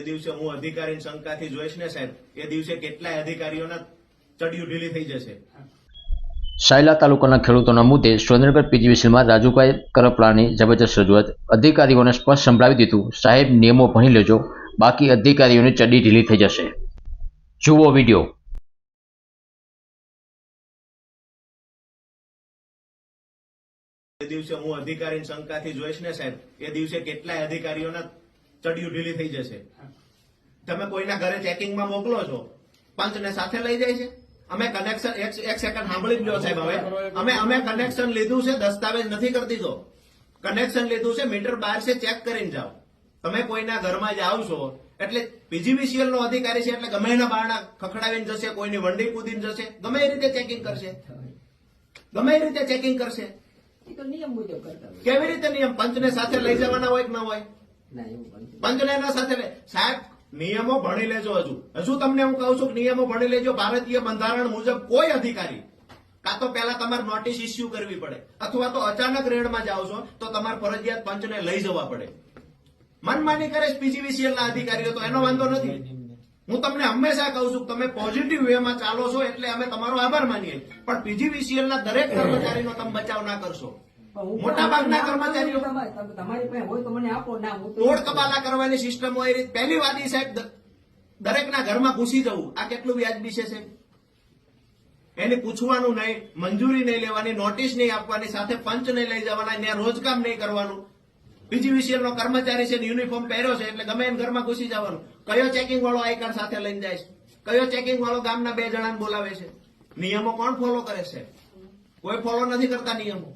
એ દિવસે હું અધિકારીની શંકાથી જોઈશ ને સાહેબ એ દિવસે કેટલાય અધિકારીઓના ચડિયું ઢીલી થઈ જશે. શાયલા તાલુકાના ખેડૂતોના મુદ્દે સુરેન્દ્રનગર પીજીવીસીમાં રાજુભાઈ કરપલાની જબરજસ્ત રજૂઆત. અધિકારીઓને સ્પષ્ટ સંભળાવી દીધું સાહેબ નિયમો ભણી લેજો બાકી અધિકારીઓની ચડી ઢીલી થઈ જશે. જુઓ વીડિયો. એ દિવસે હું અધિકારીની શંકાથી જોઈશ ને સાહેબ એ દિવસે કેટલાય અધિકારીઓના ચડિયું ઢીલી થઈ જશે. તમે કોઈના ઘરે ચેકિંગમાં મોકલો છો પંચને સાથે લઈ જાય છે. અમે કનેક્શન એક સેકન્ડ સાંભળી લો સાહેબ હવે. અમે અમે કનેક્શન લીધું છે દસ્તાવેજ નથી કરી દીધો કનેક્શન લીધું છે મીટર બહાર છે ચેક કરીને જાઓ. તમે કોઈના ઘરમાં જાઓ છો એટલે પીજીવીસીએલ નો અધિકારી છે એટલે ગમે એના બારણા ખખડાવીને જશે કોઈની વંડી કૂદીને જશે ગમે એ રીતે ચેકિંગ કરશે. ગમે એ રીતે ચેકિંગ કરશે. નિયમ મુજબ કેવી રીતે નિયમ? પંચને સાથે લઈ જવાના હોય કે ના હોય? એના સાથે સાહેબ, નિયમો ભણી લેજો હજુ. હજુ તમને હું કહું છું કે નિયમો ભણી લેજો. ભારતીય બંધારણ મુજબ કોઈ અધિકારી કાં તો પહેલા તમારે નોટિસ ઇસ્યુ કરવી પડે, અથવા તો અચાનક રેડમાં જાઓ છો, તો તમારે ફરજિયાત પંચને લઈ જવા પડે. મનમાની કરે પીજીવીસીએલ ના અધિકારીઓ તો, એનો વાંધો નથી. હું તમને હંમેશા કહું છું તમે પોઝિટિવ વેમાં ચાલો છો, એટલે અમે તમારો આભાર માનીએ. પણ પીજીવીસીએલ ના દરેક કર્મચારીનો તમે બચાવ ના કરશો. મોટા ભાગના કર્મચારીઓ તમારી પાસે હોય તો મને આપો ના તોડ કબાલા કરવાની સિસ્ટમ હોય એ પહેલી વાદી સાહેબ દરેકના ઘરમાં ઘૂસી જવું. આ કેટલું વ્યાજબી છે સાહેબ? એને પૂછવાનું નહીં મંજૂરી નહીં લેવાની નોટિસ નહીં આપવાની સાથે પંચ નહીં લઈ જવાના ત્યાં રોજકામ નહીં કરવાનું. પીજીવીસીએલ નો કર્મચારી છે યુનિફોર્મ પહેર્યો છે એટલે ગમે એમ ઘરમાં ઘૂસી જવાનું. કયો ચેકિંગ વાળો આઈ કાર્ડ સાથે લઈને જાય છે? કયો ચેકિંગ વાળો ગામના બે જણાને બોલાવે છે? નિયમો કોણ ફોલો કરે છે કોઈ ફોલો નથી કરતા નિયમો.